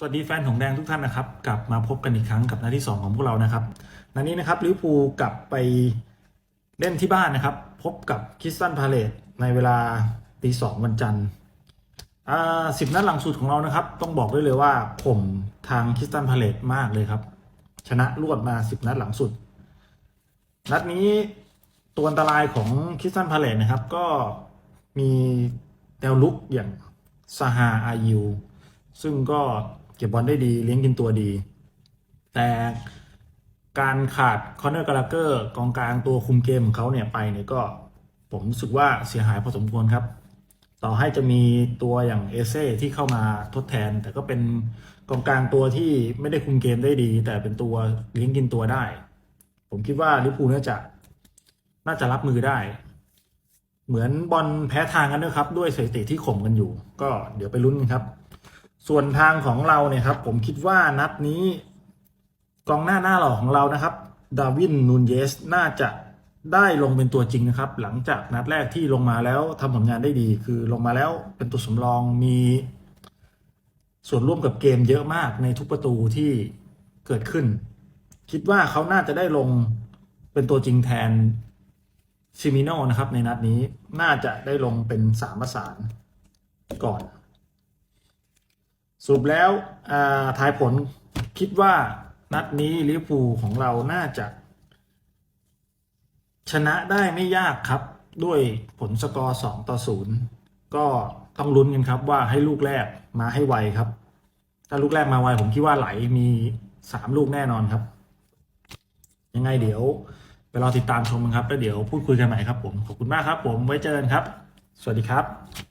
สวัสดีแฟนของแดงทุกท่านนะครับ กลับมาพบกันอีกครั้งกับน้าที่ 2 ของพวกเรานะครับนัดนี้นะครับลิเวอร์พูลกลับไปเล่นที่บ้านนะครับ พบกับคริสตันพาเลตในเวลาตีสองวันจันทร์สิบนัดหลังสุดของเรานะครับ ต้องบอกได้เลยว่าผมทางคริสตันพาเลตมากเลยครับ ชนะรวดมาสิบนัดหลังสุด นัดนี้ตัวอันตรายของคริสตันพาเลตนะครับ ก็มีแนวลุกอย่างซาฮาอายูซึ่งก็ เก็บบอลได้ดีเลี้ยงกินตัวดี แต่การขาดคอนเนอร์กาลาเกอร์กองกลางตัวคุมเกมของเขาเนี่ยไปเนี่ยก็ผมรู้สึกว่าเสียหายพอสมควรครับ ต่อให้จะมีตัวอย่างเอเซ่ที่เข้ามาทดแทน แต่ก็เป็นกองกลางตัวที่ไม่ได้คุมเกมได้ดี แต่เป็นตัวเลี้ยงกินตัวได้ ผมคิดว่าลิเวอร์พูน่าจะน่าจะรับมือได้ เหมือนบอลแพ้ทางกันนะครับ ด้วยสถิติที่ข่มกันอยู่ ก็เดี๋ยวไปลุ้นกันครับ ส่วนทางของเราเนี่ยครับ ผมคิดว่านัดนี้ กองหน้าหน้าหล่อของเรานะครับ ดาวินนูนเยสน่าจะได้ลงเป็นตัวจริงนะครับ หลังจากนัดแรกที่ลงมาแล้วทำผลงานได้ดี คือลงมาแล้วเป็นตัวสำรองมี ส่วนร่วมกับเกมเยอะมากในทุกประตูที่เกิดขึ้น คิดว่าเขาน่าจะได้ลงเป็นตัวจริงแทนซิมิโนนะครับ ในนัดนี้น่าจะได้ลงเป็นสามประสานก่อน สรุปแล้วอ่าทายผลคิดว่านัดนี้ลิเวอร์พูลของเราน่าจะ ชนะได้ไม่ยากครับ ด้วยผลสกอร์ 2 ต่อ 0 ก็ต้องลุ้นกันครับว่าให้ลูกแรกมาให้ไวครับ ถ้าลูกแรกมาไวผมคิดว่าไหลมี 3 ลูกแน่นอนครับ ยังไงเดี๋ยวไปรอติดตามชมกันครับ แล้วเดี๋ยวพูดคุยกันใหม่ครับผม ขอบคุณมากครับผมไว้เจอกันครับ สวัสดีครับ